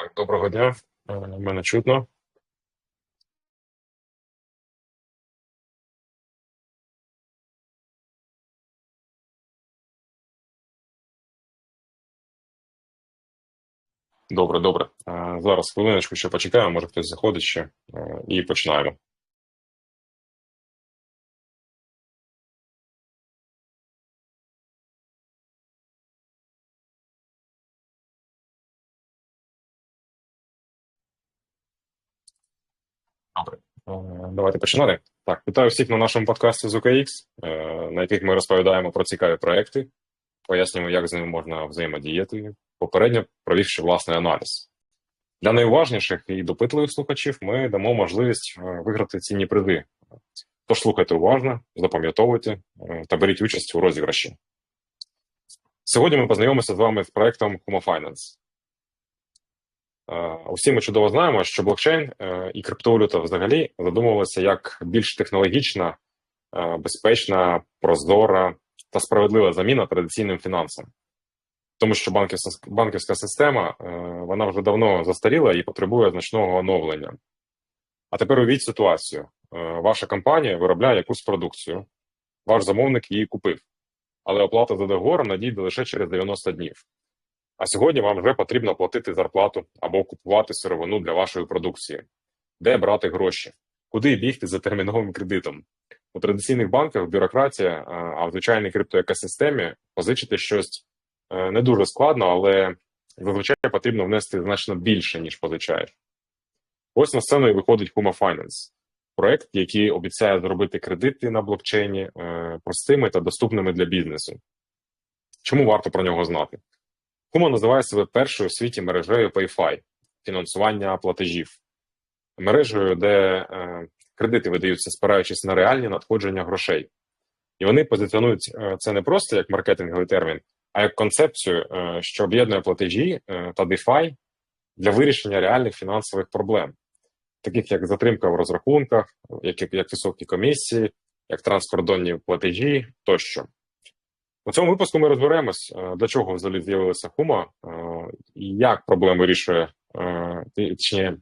Так, доброго дня. Е, Мене чутно. Добре, добре. Е, Зараз хвилиночку ще почекаємо, може хтось заходить ще е, і починаємо. Добре. Е, Давайте починати. Так, вітаю всіх на нашому подкасті з UKX, е, на яких ми розповідаємо про цікаві проекти, пояснюємо, як з ними можна взаємодіяти, попередньо провівши власний аналіз. Для найуважніших і допитливих слухачів ми дамо можливість е, виграти цінні призи. Тож слухайте уважно, запам'ятовуйте та беріть участь у розіграші. Сьогодні ми познайомимося з вами з проектом Humo Finance. Усі ми чудово знаємо, що блокчейн е, і криптовалюта взагалі задумувалися як більш технологічна, е, безпечна, прозора та справедлива заміна традиційним фінансам. Тому що банківська, банківська система е, вона вже давно застаріла і потребує значного оновлення. А тепер уявіть ситуацію: ваша компанія виробляє якусь продукцію, ваш замовник її купив, але оплата за договором надійде лише через 90 днів. А сьогодні вам вже потрібно платити зарплату або купувати сировину для вашої продукції. Де брати гроші? Куди бігти за терміновим кредитом? У традиційних банках бюрократія, а- в звичайній криптоекосистемі позичити щось е, не дуже складно, але зазвичай потрібно внести значно більше, ніж позичаєш. Ось на сцену і виходить Humo Finance. Проект, який обіцяє зробити кредити на блокчейні е, простими та доступними для бізнесу. Чому варто про нього знати? Humo називає себе першою у світі мережею PayFi фінансування платежів, мережею, де е, кредити видаються, спираючись на реальні надходження грошей. І вони позиціонують е, це не просто як маркетинговий термін, а як концепцію, е, що об'єднує платежі е, та DeFi для вирішення реальних фінансових проблем, таких як затримка в розрахунках, як, як високі комісії, як транскордонні платежі тощо. У цьому випуску ми розберемось, е, для чого взагалі з'явилася Хума, і як проблему вирішує, е, точніше,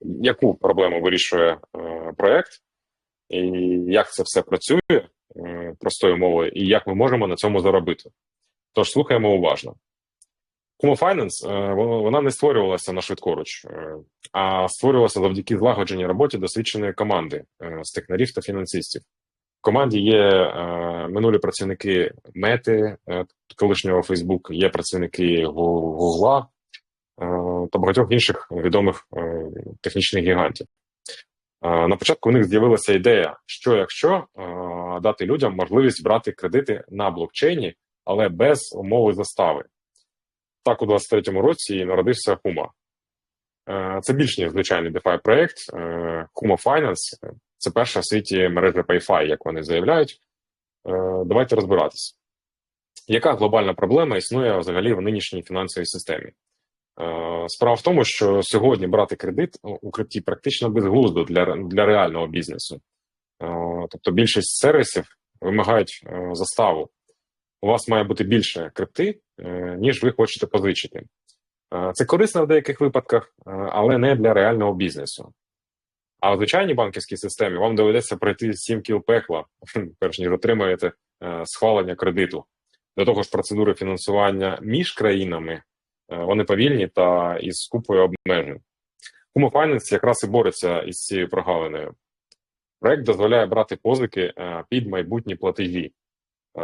яку проблему вирішує е, проект, і як це все працює е, простою мовою, і як ми можемо на цьому заробити. Тож слухаємо уважно. Finance, е, вона не створювалася на швидкоруч, е, а створювалася завдяки злагодженій роботі досвідченої команди е, з технарів та фінансистів. В команді є е, минулі працівники Мети, е, колишнього Facebook, є працівники Гу- Гугла е, та багатьох інших відомих е, технічних гігантів. Е, на початку у них з'явилася ідея, що якщо е, дати людям можливість брати кредити на блокчейні, але без умови застави. Так, у 23-му році народився Хума. Е, Це більш ніж звичайний DeFi проект. Е, Humo Finance – це перша в світі мережа PayFi, як вони заявляють. Е, Давайте розбиратися. Яка глобальна проблема існує взагалі в нинішній фінансовій системі? Е, Справа в тому, що сьогодні брати кредит у крипті практично безглуздо для, для реального бізнесу. Е, Тобто більшість сервісів вимагають заставу. У вас має бути більше крипти, ніж ви хочете позичити. Це корисно в деяких випадках, але не для реального бізнесу. А в звичайній банківській системі вам доведеться пройти сім кіл пекла, перш ніж отримаєте е, схвалення кредиту. До того ж, процедури фінансування між країнами е, вони повільні та із купою обмежень. Humo Finance якраз і бореться із цією прогалиною. Проект дозволяє брати позики е, під майбутні платежі,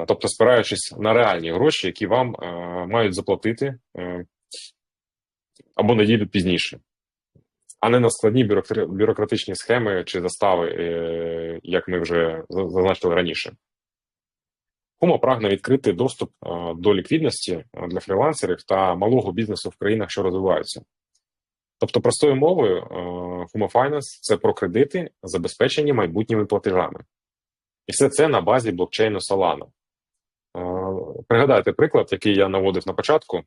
тобто спираючись на реальні гроші, які вам мають заплатити або надійдуть пізніше, а не на складні бюрократичні схеми чи застави, е, як ми вже зазначили раніше. Хума прагне відкрити доступ е, до ліквідності е, для фрілансерів та малого бізнесу в країнах, що розвиваються. Тобто, простою мовою, Humo Finance – це про кредити, забезпечені майбутніми платежами. І все це на базі блокчейну Solana. Пригадайте приклад, який я наводив на початку.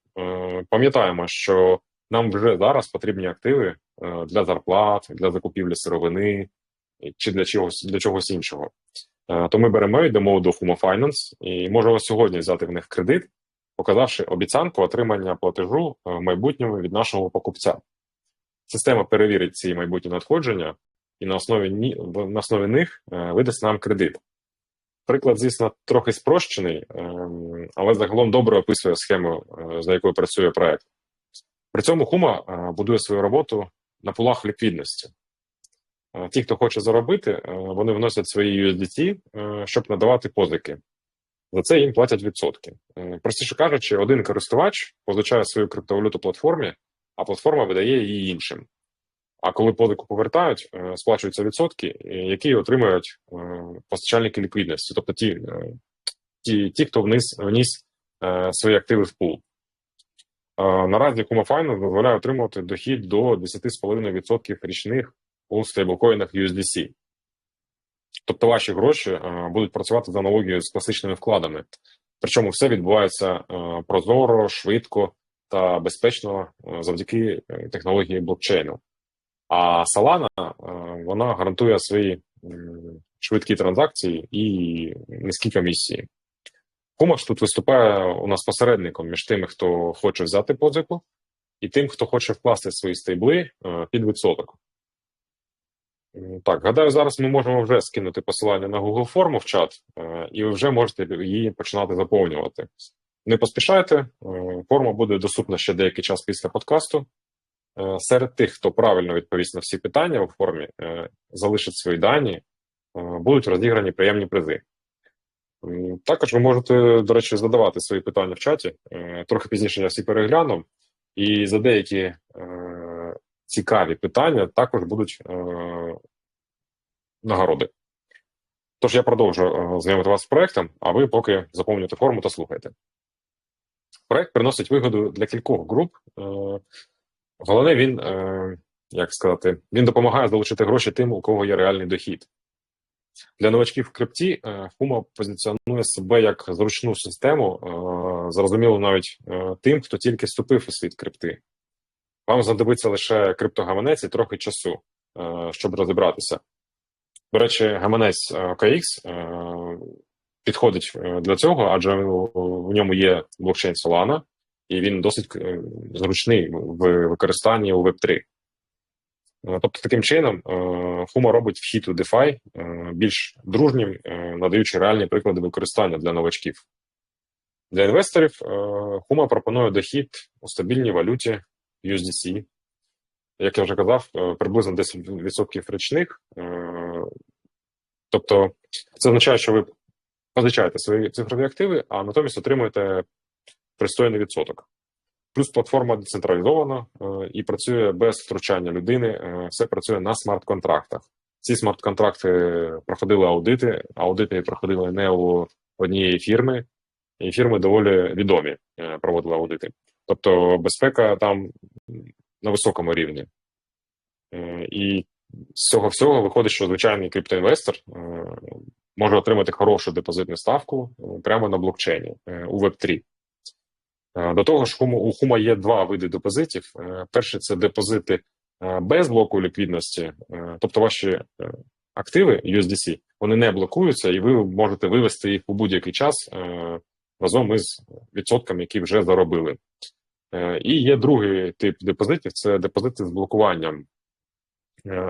Пам'ятаємо, що нам вже зараз потрібні активи е, для зарплат, для закупівлі сировини чи для чогось для чогось іншого. Е, То ми беремо, йдемо до Humo Finance і можемо сьогодні взяти в них кредит показавши обіцянку отримання платежу е, в майбутньому від нашого покупця. Система перевірить ці майбутні надходження і на основі, на основі них е, видасть нам кредит. Приклад, звісно, трохи спрощений, ем, але загалом добре описує схему, е, за якою працює проект. При цьому Хума е, будує свою роботу на пулах ліквідності. Е, Ті, хто хоче заробити, е, вони вносять свої USDT, щоб надавати позики. За це їм платять відсотки. Простіше кажучи, один користувач позичає свою криптовалюту платформі, а платформа видає її іншим. А коли позику повертають, сплачуються відсотки, які отримують постачальники ліквідності, тобто ті, ті, ті хто вниз, вніс свої активи в пул. Наразі Kuma Finance дозволяє отримувати дохід до 10,5% річних у стейблкоїнах USDC. Тобто ваші гроші будуть працювати за аналогією з класичними вкладами. Причому все відбувається прозоро, швидко та безпечно завдяки е, технології блокчейну. А Solana вона гарантує свої швидкі транзакції і низькі комісії. Кумаш тут виступає у нас посередником між тими, хто хоче взяти позику, і тим, хто хоче вкласти свої стейбли е, під відсоток. Так, гадаю, зараз ми можемо вже скинути посилання на Google форму в чат, е, і ви вже можете її починати заповнювати. Не поспішайте, е, форма буде доступна ще деякий час після подкасту. Серед тих, хто правильно відповість на всі питання у формі, залишить свої дані, будуть розіграні приємні призи. Також ви можете, до речі, задавати свої питання в чаті. Е, Трохи пізніше я всі перегляну, і за деякі е, цікаві питання також будуть е, нагороди. Тож я продовжу знайомити вас з проектом, а ви поки заповнюєте форму та слухайте. Проект приносить вигоду для кількох груп. Головне, він, як сказати, він допомагає залучити гроші тим, у кого є реальний дохід. Для новачків в крипті е, Хума позиціонує себе як зручну систему, е, зрозуміло навіть е, тим, хто тільки вступив у світ крипти. Вам знадобиться лише криптогаманець і трохи часу, е, щоб розібратися. До речі, гаманець е, OKX е, підходить е, для цього, адже в ньому є блокчейн Solana, і він досить е, зручний в використанні у Web3. Е, Тобто, таким чином, е, Хума робить вхід у DeFi е, більш дружнім, надаючи реальні приклади використання для новачків. Для інвесторів Хума пропонує дохід у стабільній валюті USDC. Як я вже казав, приблизно 10% річних. Тобто, це означає, що ви позичаєте свої цифрові активи, а натомість отримуєте пристойний відсоток. Плюс платформа децентралізована е, і працює без втручання людини. е, Все працює на смарт-контрактах. Ці смарт-контракти проходили аудити. Аудити проходили не у однієї фірми, і фірми доволі відомі е, проводили аудити. Тобто безпека там на високому рівні. І з цього всього виходить, що звичайний криптоінвестор може отримати хорошу депозитну ставку прямо на блокчейні у Web3. Е, До того ж, у Хума є два види депозитів. Е, Перший це депозити е, без блоку ліквідності, тобто ваші активи USDC, вони не блокуються, і ви можете вивести їх у будь-який час разом із відсотками, які вже заробили. І є другий тип депозитів це депозити з блокуванням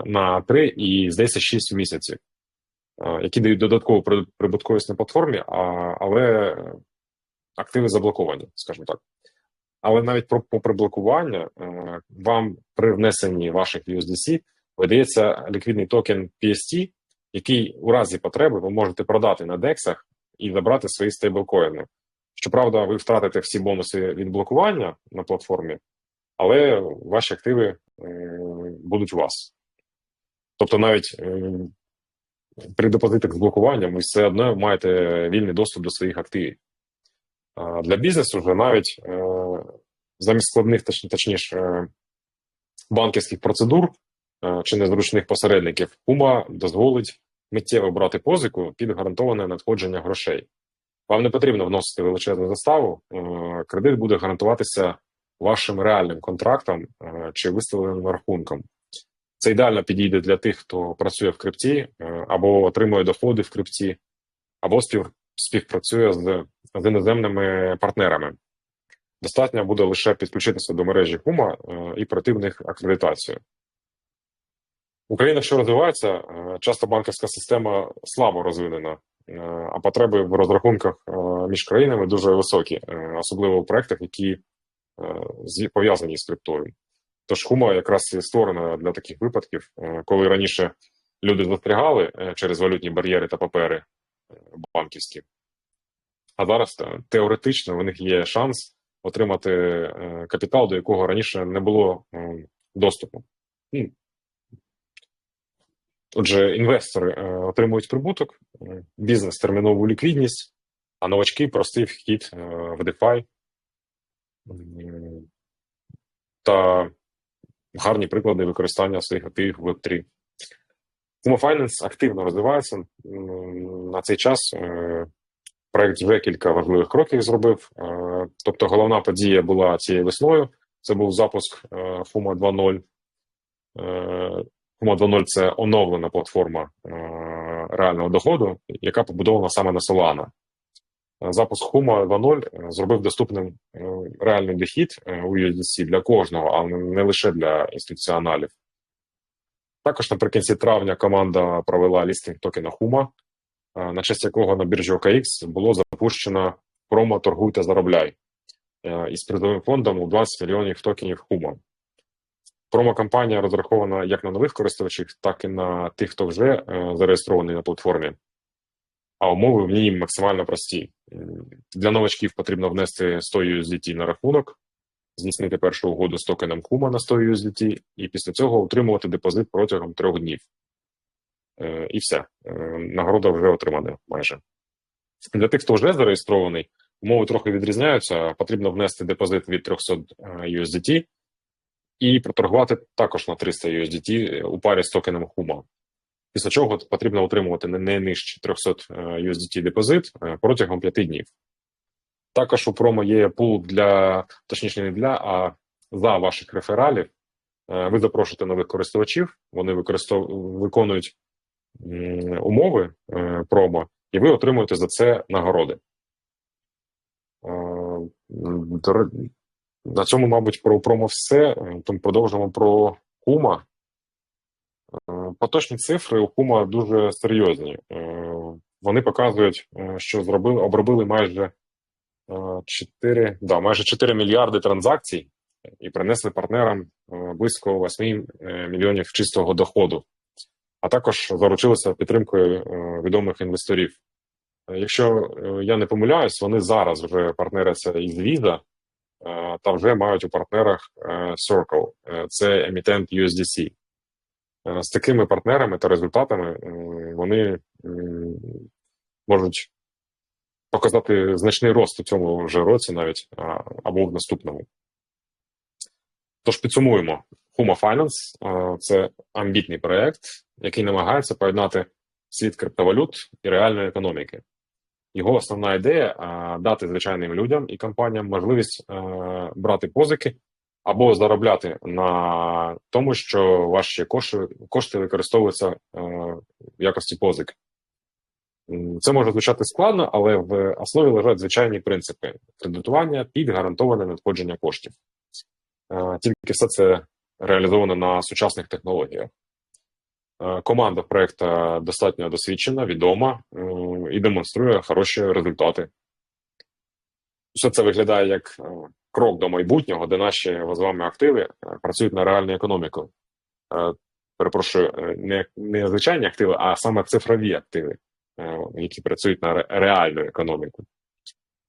на 3 і, здається, 6 місяців, які дають додаткову прибутковість на платформі, але активи заблоковані, скажімо так. Але навіть про попри блокування, е, вам при внесенні ваших USDC видається ліквідний токен PST, який у разі потреби ви можете продати на DEX і забрати свої стейблкоїни. Щоправда, ви втратите всі бонуси від блокування на платформі, але ваші активи е, будуть у вас. Тобто, навіть е, при депозитах з блокуванням ви все одно маєте вільний доступ до своїх активів. Для бізнесу вже навіть е, замість складних, точніше, е, банківських процедур е, чи незручних посередників, Кума дозволить миттєво брати позику під гарантоване надходження грошей. Вам не потрібно вносити величезну заставу, кредит буде гарантуватися вашим реальним контрактом чи виставленим рахунком. Це ідеально підійде для тих, хто працює в крипті або отримує доходи в крипті, або спів, співпрацює з, з іноземними партнерами. Достатньо буде лише підключитися до мережі Хума е, і пройти в них акредитацію. Україна, що розвивається, е, часто банківська система слабо розвинена, е, а потреби в розрахунках між країнами дуже високі, особливо в проектах, які пов'язані з криптою. Тож Хума якраз і створена для таких випадків, коли раніше люди застрягали через валютні бар'єри та папери банківські. А зараз теоретично у них є шанс отримати е, капітал, до якого раніше не було е, доступу. Ну, Отже, інвестори е, отримують прибуток, бізнес термінову ліквідність, а новачки простий вхід в DeFi та гарні приклади використання своїх активів в Web3. Kuma Finance активно розвивається. На цей час е, проект вже кілька важливих кроків зробив. Е, Тобто, головна подія була цією весною. Це був запуск Fuma 2.0. Е, Fuma 2.0 це оновлена платформа е, реального доходу, яка побудована саме на Solana. Запуск Fuma 2.0 зробив доступним реальний дохід у USDC для кожного, а не лише для інституціоналів. Також наприкінці травня команда провела лістинг токена Хума, е, на честь якого на біржі OKX було запущено промо Торгуй та заробляй е, із призовим фондом у 20 мільйонів токенів Хума. Промо-кампанія розрахована як на нових користувачів, так і на тих, хто вже е, зареєстрований на платформі. А умови в ній максимально прості. Для новачків потрібно внести 100 USDT на рахунок, здійснити першу угоду з токеном Kuma на 100 USDT, і після цього утримувати депозит протягом трьох днів. Е, І все. Е, Нагорода вже отримана майже. Для тих, хто вже зареєстрований, умови трохи відрізняються. Потрібно внести депозит від 300 е, USDT і проторгувати також на 300 USDT у парі з токеном Huma. Після чого потрібно утримувати не- нижче 300 е, USDT депозит протягом 5 днів. Також у промо є пул для, точніше, не для, а за ваших рефералів. Е, Ви запрошуєте нових користувачів, вони використов... виконують умови е, промо, і ви отримуєте за це нагороди. Е, На цьому, мабуть, про промо все. Тому продовжимо про Кума. Поточні цифри у Кума дуже серйозні. Вони показують, що зробили, обробили майже 4, да, майже 4 мільярди транзакцій і принесли партнерам е, близько 8 е, мільйонів чистого доходу, а також заручилися підтримкою е, відомих інвесторів. Е, Якщо е, я не помиляюсь, вони зараз вже партнеряться із Visa е, та вже мають у партнерах е, Circle, Е, це емітент USDC. Е, З такими партнерами та результатами е, вони можуть показати значний рост у цьому вже році, навіть або в наступному. Тож підсумуємо: Huma Finance це амбітний проект, який намагається поєднати світ криптовалют і реальної економіки. Його основна ідея дати звичайним людям і компаніям можливість брати позики або заробляти на тому, що ваші кошти, використовуються в якості позик. Це може звучати складно, але в основі лежать звичайні принципи кредитування під гарантоване надходження коштів. Е, Тільки все це реалізовано на сучасних технологіях. Е, Команда проекту достатньо досвідчена, відома і демонструє хороші результати. Все це виглядає як е, крок до майбутнього, де наші з вами активи працюють на реальну економіку. Перепрошую, не, не звичайні активи, а саме цифрові активи, які працюють на реальну економіку.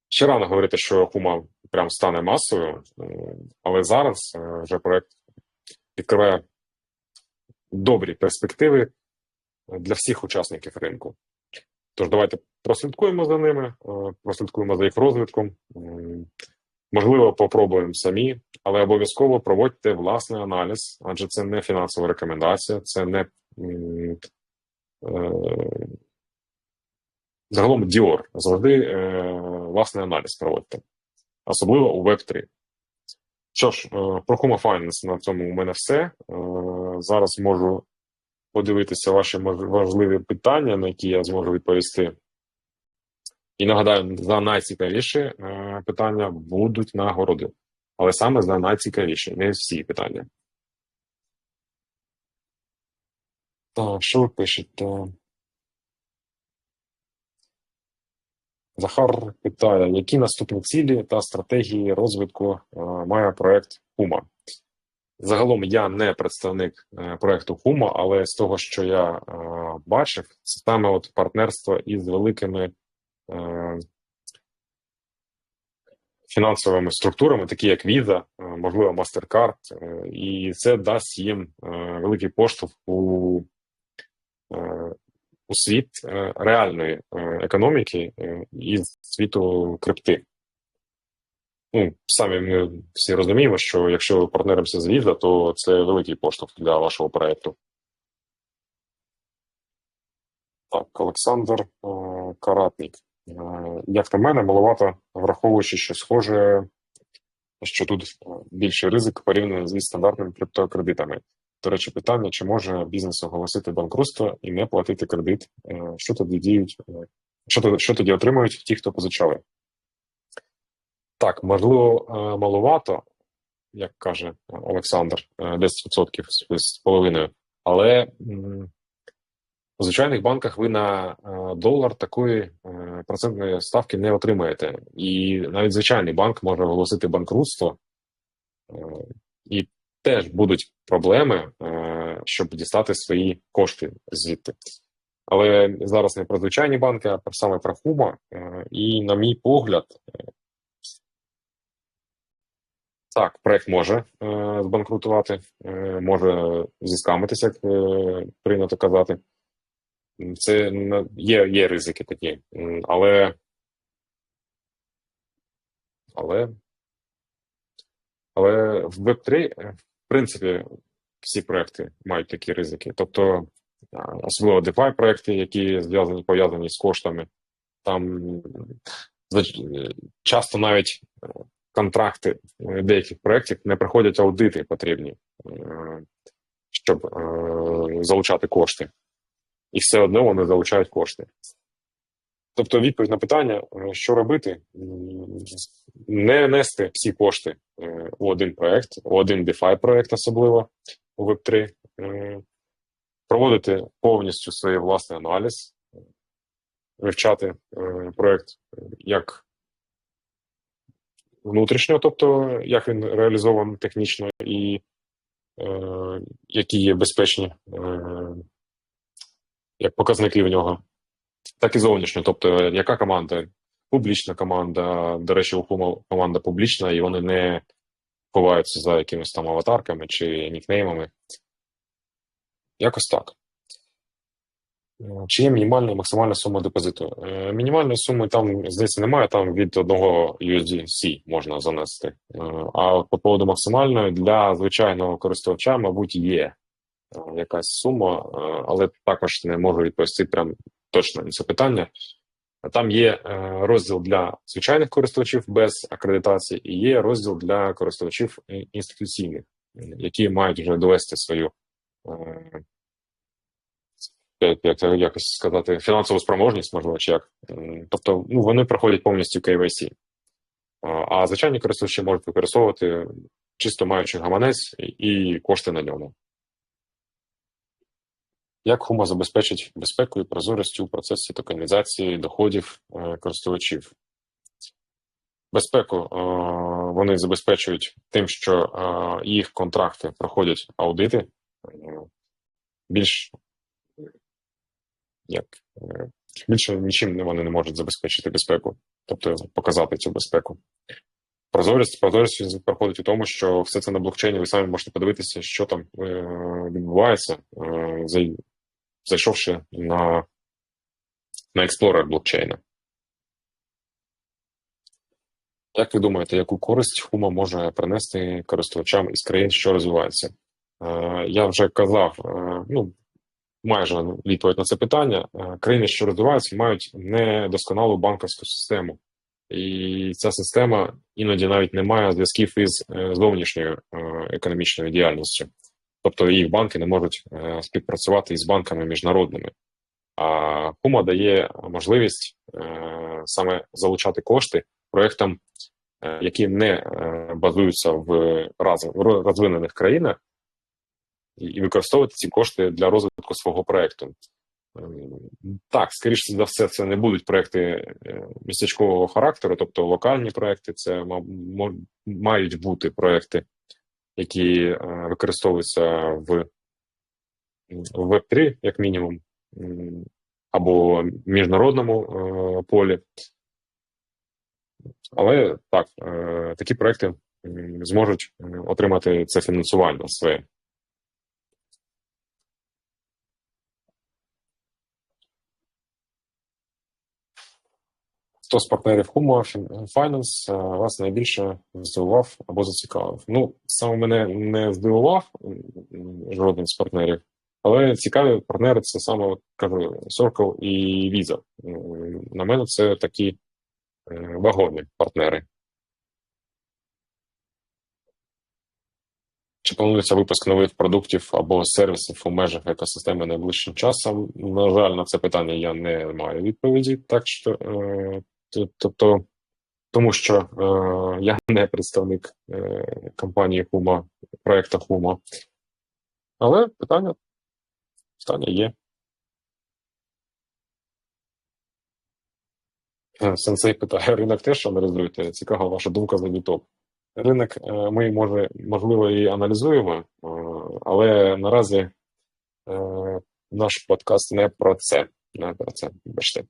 Ще рано говорити, що Хума прям стане масовою, е, але зараз е, вже проект відкриває добрі перспективи для всіх учасників ринку. Тож давайте прослідкуємо за ними, е, прослідкуємо за їх розвитком. Можливо, попробуємо самі, але обов'язково проводьте власний аналіз, адже це не фінансова рекомендація, це не е, загалом Dior. Завжди е, власний аналіз проводьте, особливо у Web3. Що ж, е, про Huma Finance на цьому у мене все. Е, Зараз можу подивитися ваші важливі питання, на які я зможу відповісти. І нагадаю, за найцікавіші е, питання будуть нагороди. Але саме за найцікавіші, не всі питання. Так, що ви пишете? Захар питає, які наступні цілі та стратегії розвитку е, має проект Хума? Загалом я не представник е, проекту Хума, але з того, що я е, бачив, це саме от партнерство із великими фінансовими структурами, такі як Visa, можливо, MasterCard, і це дасть їм великий поштовх у, у світ е, реальної е, економіки е, і світу крипти. Ну, самі ми всі розуміємо, що якщо ви партнеримося з Visa, то це великий поштовх для вашого проекту. Так, Олександр Каратник. Як на мене, маловато враховуючи, що схоже, що тут більший ризик порівняно зі стандартними криптокредитами. До речі, питання, чи може бізнес оголосити банкрутство і не платити кредит? Е, Що тоді діють, е, що що тоді отримують ті, хто позичали? Так, можливо, е, маловато, як каже Олександр, е, 10% з половиною, але у звичайних банках ви на долар такої процентної ставки не отримаєте. І навіть звичайний банк може оголосити банкрутство, і теж будуть проблеми, е, щоб дістати свої кошти звідти. Але зараз не про звичайні банки, а про- саме про Хума. Е, І, на мій погляд, е, так, проект може збанкрутувати, може зіскамитися, як прийнято казати. Це є, є ризики такі, але, але, але в Web3, е, в принципі, всі проекти мають такі ризики. Тобто, особливо DeFi проекти, які зв'язані пов'язані з коштами, там часто навіть е, контракти е, деяких проєктів не проходять аудити потрібні, е, щоб залучати кошти і все одно вони залучають кошти. Тобто, відповідь на питання, е, що робити, не нести всі кошти е, у один проект, у один DeFi проект, особливо у Web3, е, проводити повністю свій власний аналіз, вивчати проект як внутрішньо, тобто як він реалізований технічно і які є безпечні як показники в нього, так і зовнішньо. Тобто, яка команда? Публічна команда, до речі, у Хума команда публічна, і вони не ховаються за якимись там аватарками чи нікнеймами. Якось так. Чи є мінімальна і максимальна сума депозиту? Е, Мінімальної суми там, здається, немає, там від одного USDC можна занести. Е, А по поводу максимальної для звичайного користувача, мабуть, є е, якась сума, але також не можу відповісти прям точно на це питання. Там є е, розділ для звичайних користувачів без акредитації, і є розділ для користувачів е, інституційних, е, які мають вже довести свою е, як, як якось сказати, фінансову спроможність, можливо, чи як. Тобто, ну, вони проходять повністю KYC. А, А звичайні користувачі можуть використовувати чисто маючи гаманець і кошти на ньому. Як Хума забезпечить безпеку і прозорість у процесі токенізації доходів е, користувачів? Безпеку е, вони забезпечують тим, що е, їх контракти проходять аудити. Більш як більше нічим вони не можуть забезпечити безпеку, тобто показати цю безпеку. Прозорість, прозорість проходить у тому, що все це на блокчейні, ви самі можете подивитися, що там відбувається, зай- зайшовши на, на експлорер блокчейна. Як ви думаєте, яку користь Хума може принести користувачам із країн, що розвиваються? Е, я вже казав, е, ну, майже відповідь на це питання. Е, Країни, що розвиваються, мають недосконалу банківську систему. І ця система іноді навіть не має зв'язків із зовнішньою економічною діяльністю. Тобто їх банки не можуть е, співпрацювати із банками міжнародними. А Хума дає можливість е, саме залучати кошти проектам, е, які не базуються в розвинених країнах, і використовувати ці кошти для розвитку свого проекту. Так, скоріше за все, це не будуть проекти містечкового характеру, тобто локальні проекти, це ма- мають бути проекти, які е, використовуються в в Web3, як мінімум, або міжнародному е, полі. Але так, е, такі проекти зможуть отримати це фінансування своє. Хто з партнерів Humo Finance е, вас найбільше здивував або зацікавив? Ну, саме мене не здивував жоден з партнерів, але цікаві партнери це саме от, кажу, Circle і Visa. На мене це такі е, вагомі партнери. Чи планується випуск нових продуктів або сервісів у межах екосистеми найближчим часом? На жаль, на це питання я не маю відповіді, так що е, тобто, тому що е, я не представник е, компанії Humo, проекту Humo. Але питання, питання є. Е, Сенсей питає, ринок теж аналізуєте? Цікава ваша думка за Дітоп. Ринок е, ми може, можливо і аналізуємо, е, але наразі наш подкаст не про це. Не про це, бачите.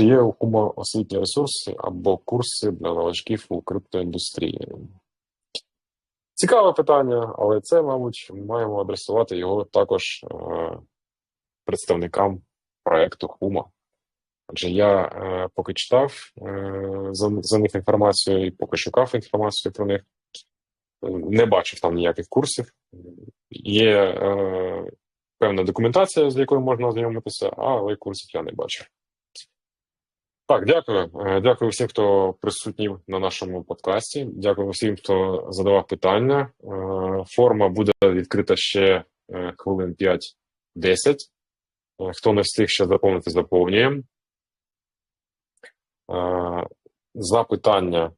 Чи є у Кума освітні ресурси або курси для новачків у криптоіндустрії? Цікаве питання, але це, мабуть, маємо адресувати його також е, представникам проекту Хума. Адже я е, поки читав е, за, них інформацію і поки шукав інформацію про них, не бачив там ніяких курсів. Є певна документація, з якою можна ознайомитися, але курсів я не бачив. Так, дякую. Е, Дякую всім, хто присутній на нашому подкасті. Дякую всім, хто задавав питання. Е, Форма буде відкрита ще е, хвилин 5-10. Е, Хто не встиг ще заповнити, заповнюємо. Е, Запитання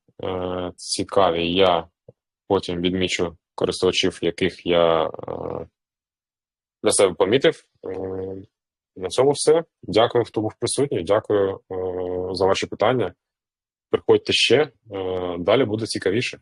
цікаві. Я потім відмічу користувачів, яких я для себе помітив. На цьому все. Дякую, хто був присутній. Дякую е, за ваші питання. Приходьте ще. Е, Далі буде цікавіше.